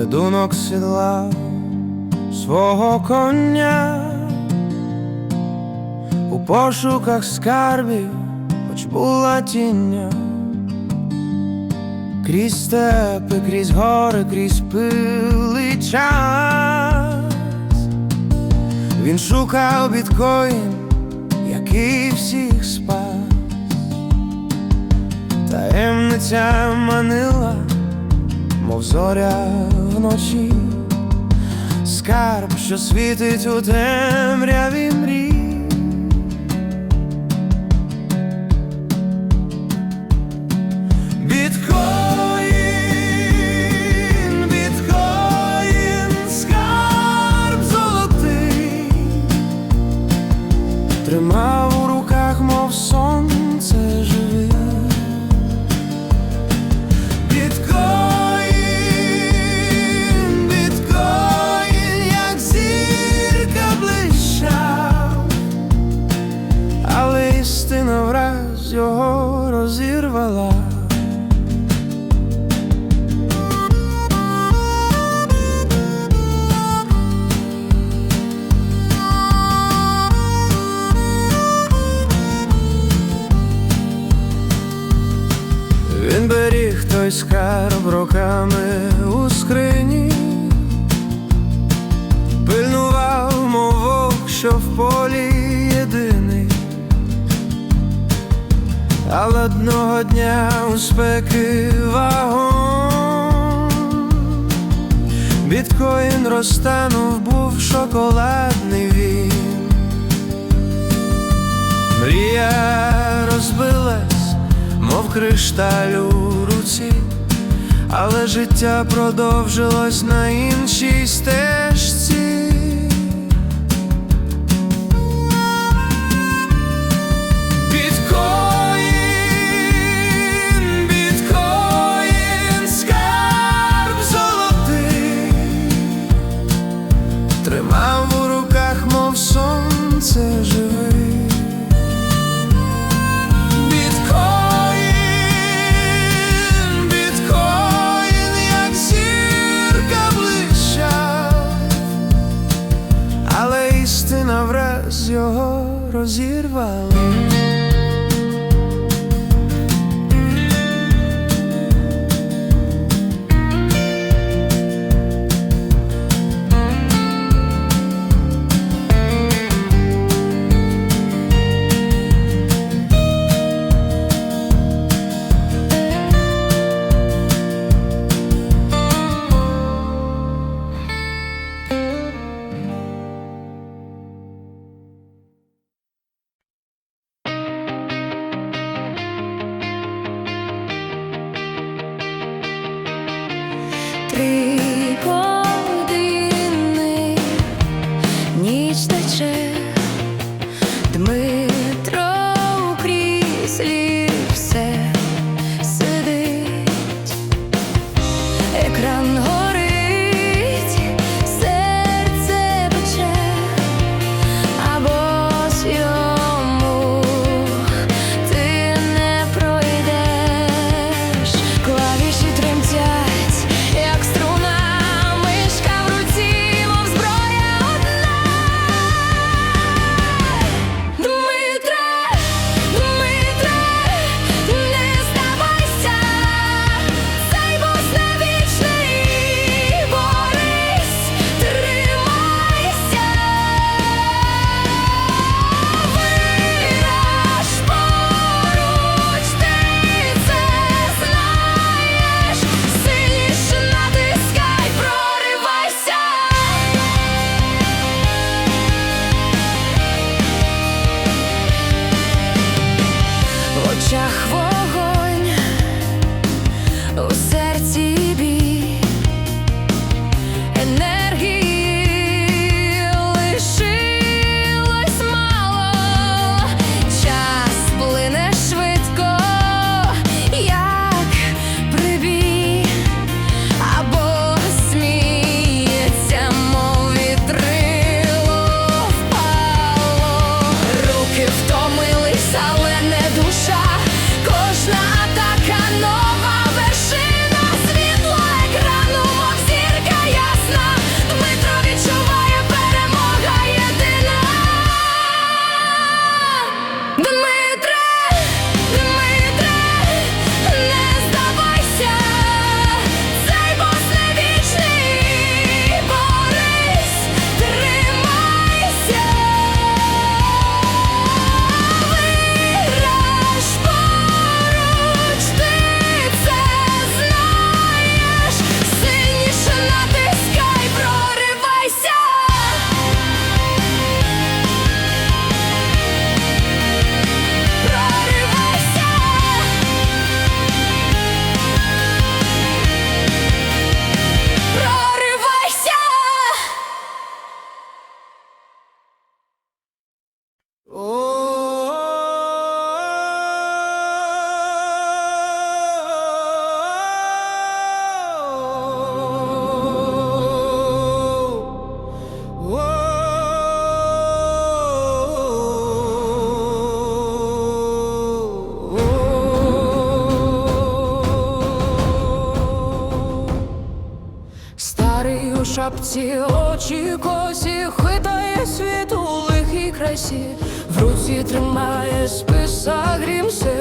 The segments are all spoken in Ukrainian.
Цедунок сідла свого коня у пошуках скарбів, хоч була тіння, крізь степи, крізь гори, крізь пили час. Він шукав біткоін, який всіх спас. Таємниця манила, мов зоря вночі, скарб, що світить у темряві мрій. Полі єдиний, але одного дня у спеки вагон біткоін розтанув, був шоколадний він. Мрія розбилась, мов кришталь у руці, але життя продовжилось на іншій стежці. сонце живий. Baby Ці очі косі хитає світ у лихій красі, в руці тримає списа грімсе.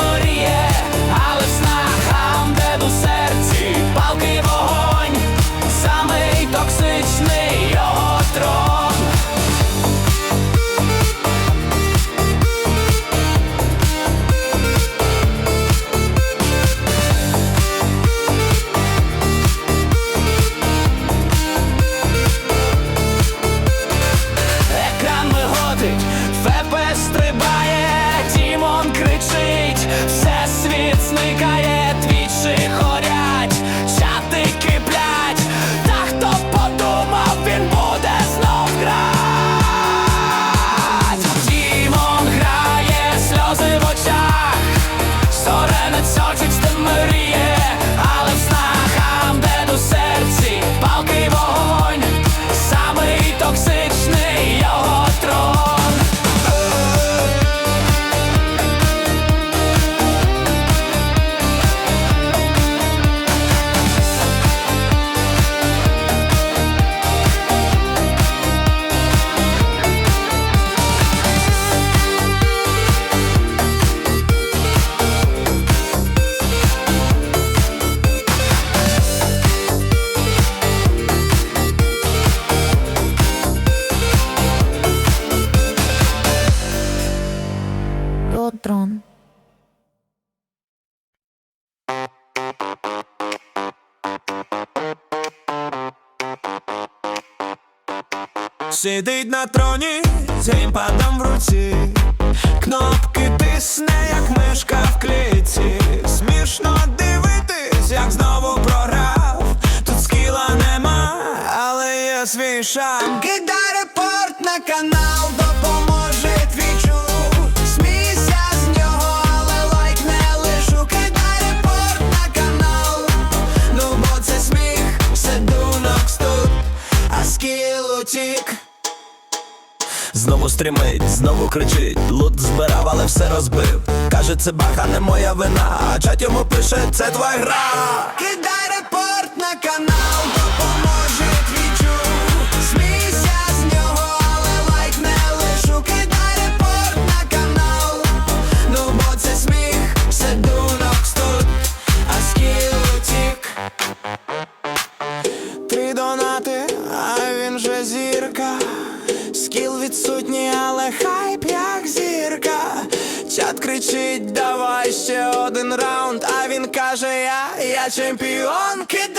morire Сидить на троні з геймпадом в руці, кнопки тисне, як мишка в клітці. Смішно дивитись, як знову програв. Тут скіла нема, але є свій шам Кидай репорт на канал. до... знову стрімить, знову кричить, лут збирав, але все розбив. Каже, це баха не моя вина, а чат йому пише, це твоя гра. каже я, я чемпіон кидаю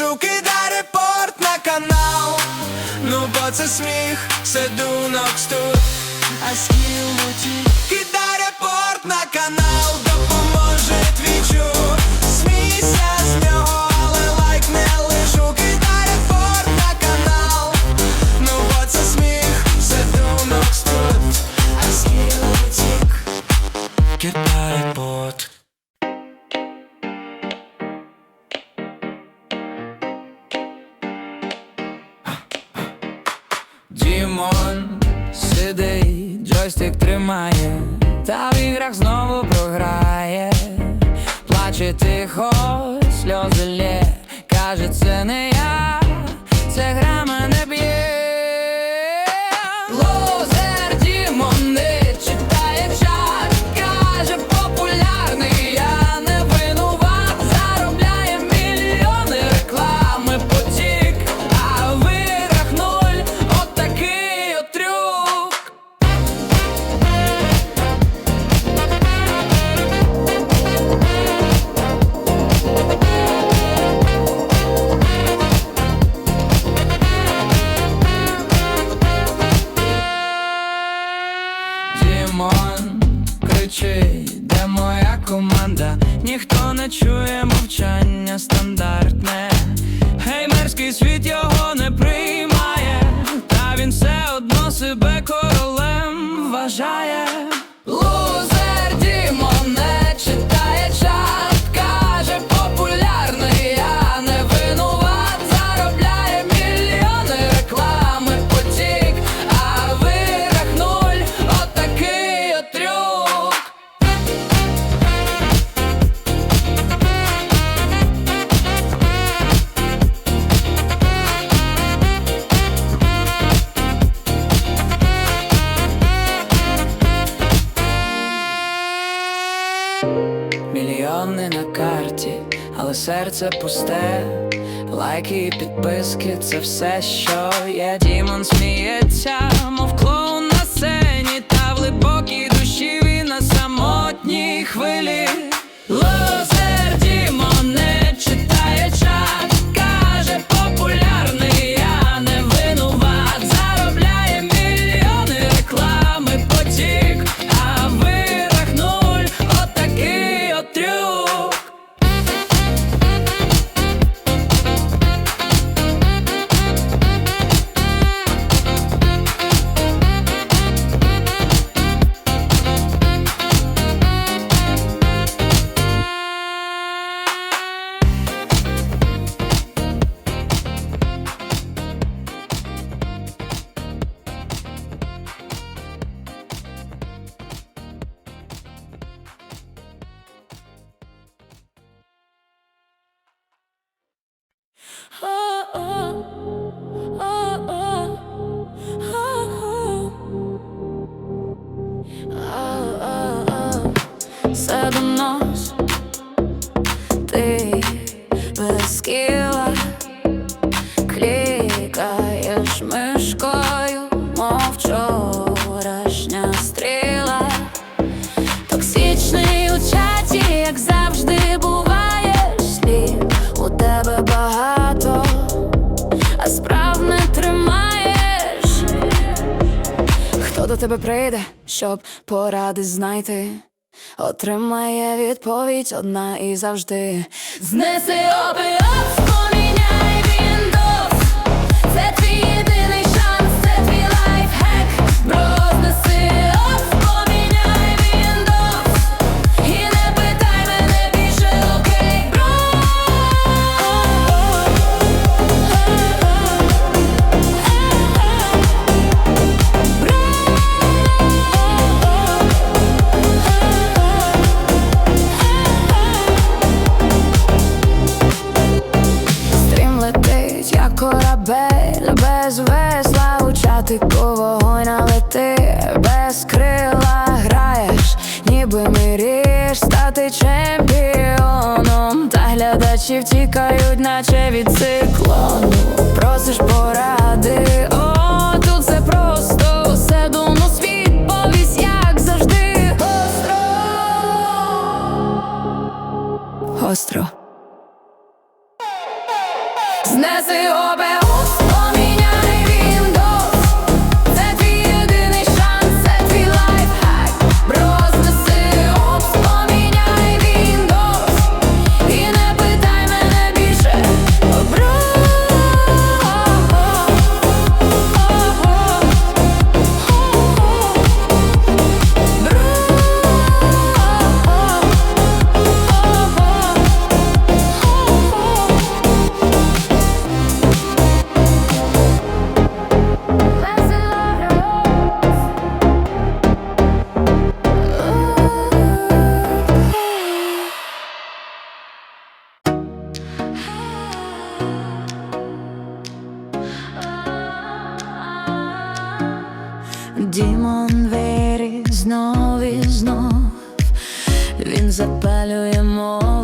Пишу, кидай репорт на канал, ну бо це сміх, це дунок тут, а скіл летить знову програє, плаче тихо, сльози лє, каже, це не я. Царський світ його не приймає, та він все одно себе королем вважає. це пусте, лайки, і підписки, це все що. щоб поради знайти, отримає відповідь одна і завжди. Знеси опіат. очі втікають, наче від циклону. Просиш поради, о, тут все просто все думу світ повість, як завжди, Остро Остро Знеси. Дімон вирі знов і знов, він запалює мов.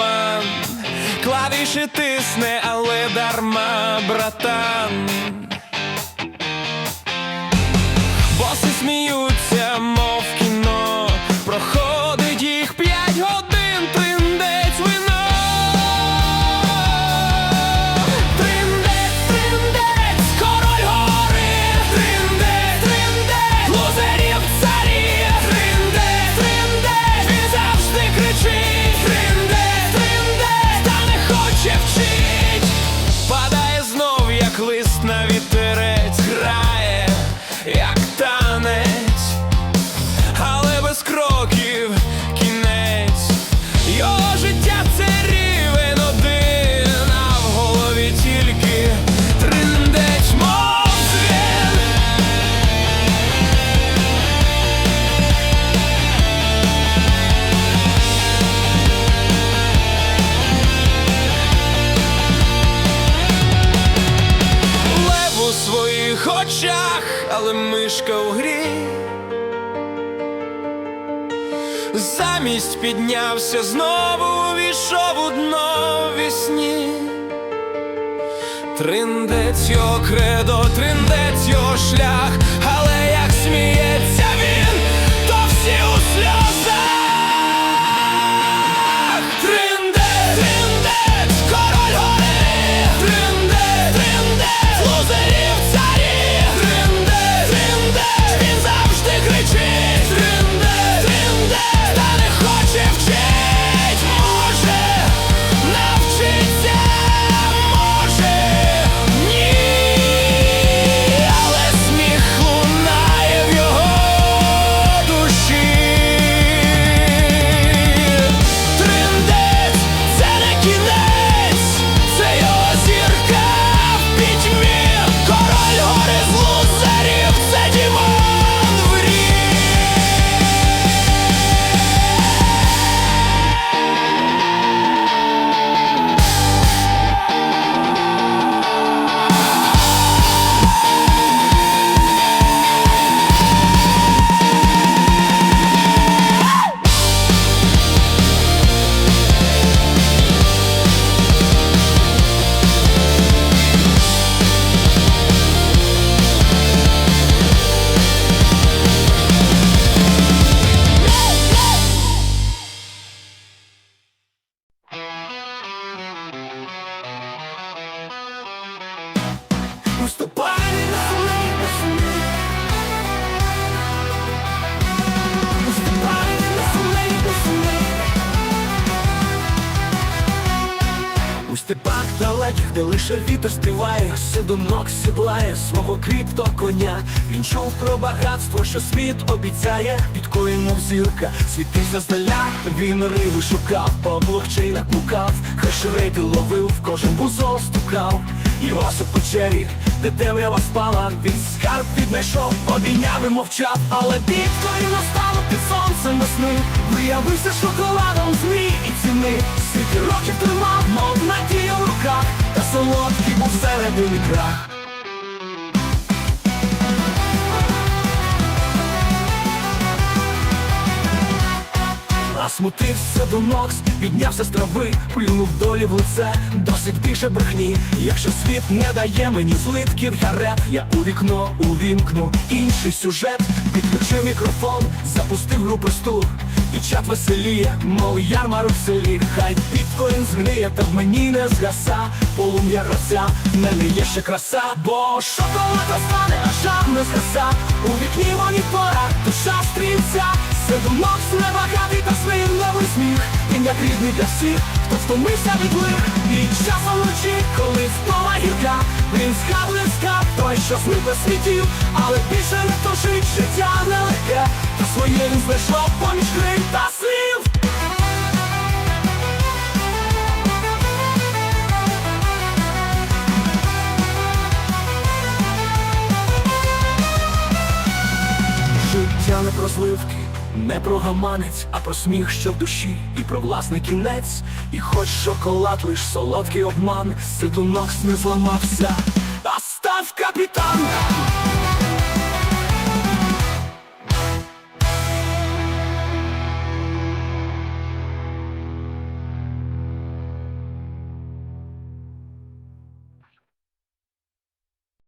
туман, клавіші тисне, але дарма, братан. Замість піднявся знову увійшов у дно вісні. Триндець його кредо, триндець його шлях, але як сміється сидунок сідлає свого кріпто коня. Він чув про багатство, що світ обіцяє, підкоїнув зірка, світився здаля, він риби шукав, облогчий накукав, хешерейти ловив, кожен бузол стукав. У печері, де темрява спала, він скарб віднайшов, обійняв і мовчав, але підкорі настало під сонцем весни, виявився шоколадом змій і ціни. Скільки років тримав, мов надію в руках, та солодкий був середині крах. Насмутився до нокс, піднявся з трави, плюнув долі в лице, досить більше брехні. Якщо світ не дає мені злитків, я реп, я у вікно увімкну інший сюжет, підключив мікрофон, запустив гру просту. Чат веселіє, мов ярмарок в селі, хай біткоін згниє, та в мені не згаса, полум'я рося, мене є ще краса, бо шоколад розтане, а жар не згаса, у вікні монітора, душа стрільця, Седунок небагатий та свинливий сміх. Він як рідний для всіх, хто втомився від лих І часом вночі, коли впала гірка. Він згадує той, що зник без світів. Але більше не тушить життя нелегке. Та своє він знайшов поміж крик та слів. Життя не про зливки, не про гаманець, а про сміх, що в душі, і про власний кінець. І хоч шоколад лиш солодкий обман, сидунок не зламався, а став капітан.